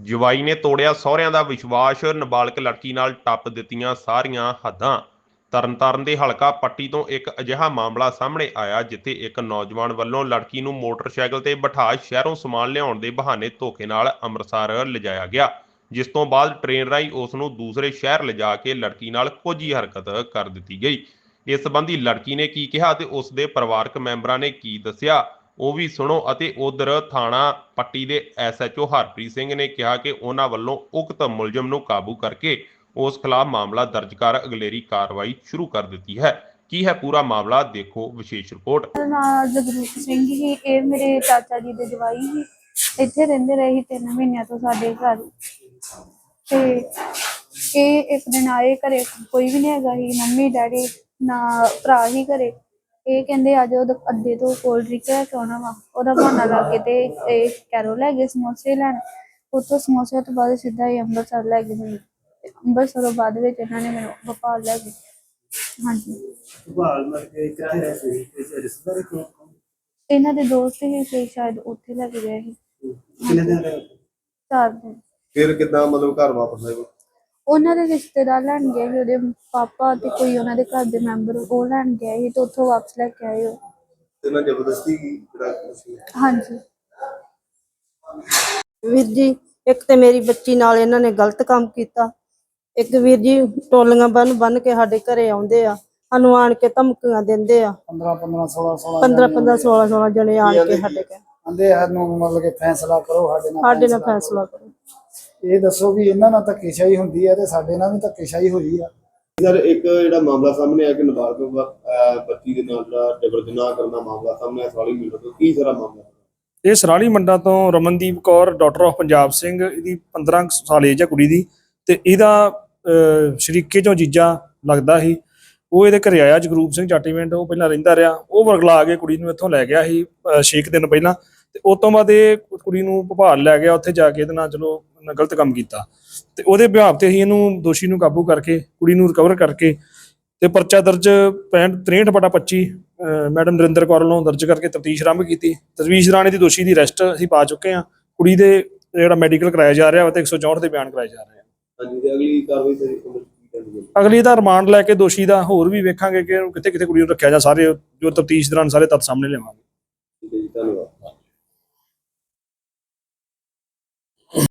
ਜਵਾਈ ਨੇ ਤੋੜਿਆ ਸਹੁਰਿਆਂ ਦਾ ਵਿਸ਼ਵਾਸ, ਨਾਬਾਲਗ ਲੜਕੀ ਨਾਲ ਟੱਪ ਦਿੱਤੀਆਂ ਸਾਰੀਆਂ ਹੱਦਾਂ। ਤਰਨਤਾਰਨ ਦੇ ਹਲਕਾ ਪੱਟੀ ਤੋਂ ਇੱਕ ਅਜਿਹਾ ਮਾਮਲਾ ਸਾਹਮਣੇ ਆਇਆ, ਜਿੱਥੇ ਇੱਕ ਨੌਜਵਾਨ ਵੱਲੋਂ ਲੜਕੀ ਨੂੰ ਮੋਟਰਸਾਈਕਲ ਤੇ ਬਿਠਾ ਸ਼ਹਿਰੋਂ ਸਮਾਨ ਲਿਆਉਣ ਦੇ ਬਹਾਨੇ ਧੋਖੇ ਨਾਲ ਅੰਮ੍ਰਿਤਸਰ ਲਿਜਾਇਆ ਗਿਆ, ਜਿਸ ਤੋਂ ਬਾਅਦ ਟ੍ਰੇਨ ਰਾਹੀਂ ਉਸ ਨੂੰ ਦੂਸਰੇ ਸ਼ਹਿਰ ਲਿਜਾ ਕੇ ਲੜਕੀ ਨਾਲ ਕੁਝ ਹੀ ਹਰਕਤ ਕਰ ਦਿੱਤੀ ਗਈ। ਇਸ ਸੰਬੰਧੀ ਲੜਕੀ ਨੇ ਕੀ ਕਿਹਾ ਤੇ ਉਸ ਦੇ ਪਰਿਵਾਰਕ ਮੈਂਬਰਾਂ ਨੇ ਕੀ ਦੱਸਿਆ? ਉਹ ਵੀ ਸੁਣੋ ਅਤੇ ਉਧਰ ਥਾਣਾ ਪੱਟੀ ਦੇ ਐਸਐਚਓ ਹਰਪ੍ਰੀਤ ਸਿੰਘ ਨੇ ਕਿਹਾ ਕਿ ਉਹਨਾਂ ਵੱਲੋਂ ਉਕਤ ਮੁਲਜ਼ਮ ਨੂੰ ਕਾਬੂ ਕਰਕੇ ਉਸ ਖਿਲਾਫ ਮਾਮਲਾ ਦਰਜ ਕਰ ਅਗਲੇਰੀ ਕਾਰਵਾਈ ਸ਼ੁਰੂ ਕਰ ਦਿੱਤੀ ਹੈ। ਕੀ ਹੈ ਪੂਰਾ ਮਾਮਲਾ? ਦੇਖੋ ਵਿਸ਼ੇਸ਼ ਰਿਪੋਰਟ। ਮੇਰਾ ਜਗਰੂਪ ਸਿੰਘ ਹੀ ਇਹ ਮੇਰੇ ਚਾਚਾ ਜੀ ਦੇ ਜਵਾਈ ਸੀ। ਇੱਥੇ ਰਹਿੰਦੇ ਰਹੇ ਸੀ ਮਹੀਨਿਆਂ ਤੋਂ ਸਾਡੇ ਘਰ। ਤੇ ਇਹ ਇੱਕ ਦਿਨ ਆਏ ਘਰੇ। ਕੋਈ ਵੀ ਨਹੀਂ ਹੈਗਾ ਸੀ। ਮੰਮੀ, ਡੈਡੀ, ਨਾ ਭਰਾ ਹੀ ਘਰੇ। ਇਹ ਕਹਿੰਦੇ ਅੱਜ ਉਹ ਅੱਡੇ ਤੋਂ ਕੋਲਡ ਡਰਿੰਕ ਲੈ ਕੇ ਆਉਣਾ ਵਾ। ਉਹਦਾ ਬਹਾਨਾ ਲਾ ਕੇ ਤੇ ਇਹ ਕੈਰੋ ਲੈ ਗਏ ਸਮੋਸੇ ਲੈਣ। ਉੱਥੋਂ ਸਮੋਸੇ ਤੋਂ ਬਾਅਦ ਸਿੱਧਾ ਹੀ ਅੰਮ੍ਰਿਤਸਰ ਲੈ ਗਏ ਮੈਨੂੰ। ਤੇ ਅੰਮ੍ਰਿਤਸਰੋਂ ਬਾਅਦ ਵਿੱਚ ਇਹਨਾਂ ਨੇ ਮੈਨੂੰ ਭੋਪਾਲ ਲੈ ਗਏ। ਹਾਂਜੀ। ਭਾਲ ਮਰ ਕੇ ਕਿੱਥੇ ਰਹਿ ਸੀ ਕਿਸੇ ਰਿਸ਼ਤੇਦਾਰ ਕੋਲ ਇਹਨਾਂ ਦੇ ਦੋਸਤ ਹੀ ਸੀ ਸ਼ਾਇਦ ਉੱਥੇ ਲੈ ਕੇ ਗਏ ਸੀ। ਕਿੰਨੇ ਦਿਨ ਰਹੇ ਚਾਰ ਦਿਨ। ਫਿਰ ਕਿੱਦਾਂ ਮਤਲਬ ਘਰ ਵਾਪਸ ਆਏ? ਉਹਨਾਂ ਦੇ ਰਿਸ਼ਤੇਦਾਰ ਲੈਣ ਗਏ ਸੀ ਉਹਦੇ ਪਾਪਾ ਤੇ ਕੋਈ ਉਹਨਾਂ ਦੇ ਘਰ ਦੇ ਮੈਂਬਰ ਉਹ ਲੈਣ ਗਏ ਸੀ ਤੇ ਉੱਥੋਂ ਵਾਪਸ ਲੈ ਕੇ ਆਏ ਉਹ। ਇਹਨਾਂ ਜ਼ਬਰਦਸਤੀ ਕੀ ਜਿਹੜਾ ਸੀ ਹਾਂਜੀ। ਵੀਰ ਜੀ ਇੱਕ ਤੇ ਮੇਰੀ ਬੱਚੀ ਨਾਲ ਇਹਨਾਂ ਨੇ ਗਲਤ ਕੰਮ ਕੀਤਾ। ਇੱਕ ਵੀਰ ਜੀ ਟੋਲੀਆਂ ਬੰਨ ਬੰਨ ਕੇ ਸਾਡੇ ਘਰੇ ਆਉਂਦੇ ਆ ਸਾਨੂੰ ਆਣ ਕੇ ਧਮਕੀਆਂ ਦਿੰਦੇ ਆ। 15 15 16 16 15 15 16 16 ਜਣੇ ਆਣ ਕੇ ਸਾਡੇ ਘਰ। ਆਂਦੇ ਸਾਨੂੰ ਮਤਲਬ ਕਿ ਫੈਸਲਾ ਕਰੋ ਸਾਡੇ ਨਾਲ ਸਾਡੇ ਨਾਲ ਫੈਸਲਾ ਕਰੋ। ਇਹ ਦੱਸੋ ਵੀ ਇਹਨਾਂ ਨਾਲ ਧੱਕੇਸ਼ਾਹੀ ਹੁੰਦੀ ਹੈ ਤੇ ਸਾਡੇ ਨਾਲ ਵੀ ਧੱਕੇਸ਼ਾਹੀ ਹੋਈ ਆ। ਸਰ ਇੱਕ ਜਿਹੜਾ ਮਾਮਲਾ ਸਾਹਮਣੇ ਆਇਆ ਕਿ ਨਾਬਾਲਗ ਬੱਚੀ ਦੇ ਨਾਲ ਜਿਹੜਾ ਜਬਰ ਜਨਾਹ ਕਰਨ ਦਾ ਮਾਮਲਾ ਸਾਹਮਣੇ ਆਇਆ ਸਾਲੀ ਮਿਲੋ ਤੋਂ। ਕੀ ਸਾਰਾ ਮਾਮਲਾ? ਇਹ ਸਰਾਲੀ ਮੰਡਾ ਤੋਂ ਰਮਨਦੀਪ ਕੌਰ ਡਾਕਟਰ ਆਫ ਪੰਜਾਬ ਸਿੰਘ ਇਹਦੀ 15 ਕੁ ਸਾਲ ਏਜ ਹੈ ਕੁੜੀ ਦੀ ਤੇ ਇਹਦਾ ਸ਼ਰੀਕੇ ਚੋਂ ਜੀਜਾ ਲੱਗਦਾ ਸੀ। ਉਹ ਇਹਦੇ ਘਰੇ ਆਇਆ ਜਗਰੂਪ ਸਿੰਘ ਚਾਟੀਵਿੰਡ ਉਹ ਪਹਿਲਾਂ ਰਹਿੰਦਾ ਰਿਹਾ। ਉਹ ਵਰਗਲਾ ਕੇ ਕੁੜੀ ਨੂੰ ਇੱਥੋਂ ਲੈ ਗਿਆ ਸੀ 6 ਦਿਨ ਪਹਿਲਾਂ। ਤੇ ਉਸ ਤੋਂ ਬਾਅਦ ਇਹ ਕੁੜੀ ਨੂੰ ਭੋਪਾਲ ਲੈ ਗਿਆ ਉੱਥੇ ਜਾ ਕੇ ਇਹਦੇ ਨਾਲ ਚਲੋ ਗਲਤ ਕੰਮ ਕੀਤਾ। ਤੇ ਉਹਦੇ ਬਿਹਾਵ ਤੇ ਅਸੀਂ ਇਹਨੂੰ ਦੋਸ਼ੀ ਨੂੰ ਕਾਬੂ ਕਰਕੇ ਕੁੜੀ ਨੂੰ ਰਿਕਵਰ ਕਰਕੇ ਤੇ ਪਰਚਾ ਦਰਜ 65 63 ਬਟਾ 25 ਅਹ ਮੈਡਮ ਨਰਿੰਦਰ ਕੌਰ ਵੱਲੋਂ ਦਰਜ ਕਰਕੇ ਤਫਤੀਸ਼ ਆਰੰਭ ਕੀਤੀ। ਤਜਵੀਜ਼ ਰਾਣੇ ਦੀ ਦੋਸ਼ੀ ਦੀ ਅਰੈਸਟ ਅਸੀਂ ਪਾ ਚੁੱਕੇ ਹਾਂ। ਕੁੜੀ ਦੇ ਜਿਹੜਾ ਮੈਡੀਕਲ ਕਰਾਇਆ ਜਾ ਰਿਹਾ ਵਾ ਤੇ 164 ਦੇ ਬਿਆਨ ਕਰਾਏ ਜਾ ਰਹੇ ਆ। ਹਾਂਜੀ ਤੇ ਅਗਲੀ ਕਾਰਵਾਈ ਅਗਲੀ ਦਾ ਰਿਮਾਂਡ ਲੈ ਕੇ ਦੋਸ਼ੀ ਦਾ ਹੋਰ ਵੀ ਵੇਖਾਂਗੇ ਕਿ ਕਿੱਥੇ ਕਿੱਥੇ ਕੁੜੀ ਨੂੰ ਰੱਖਿਆ ਜਾ ਸਾਰੇ ਜੋ ਤਫਤੀਸ਼ ਦੌਰਾਨ ਸਾਰੇ ਤੱਥ ਸਾਹਮਣੇ ਲਿਆਵਾਂਗੇ।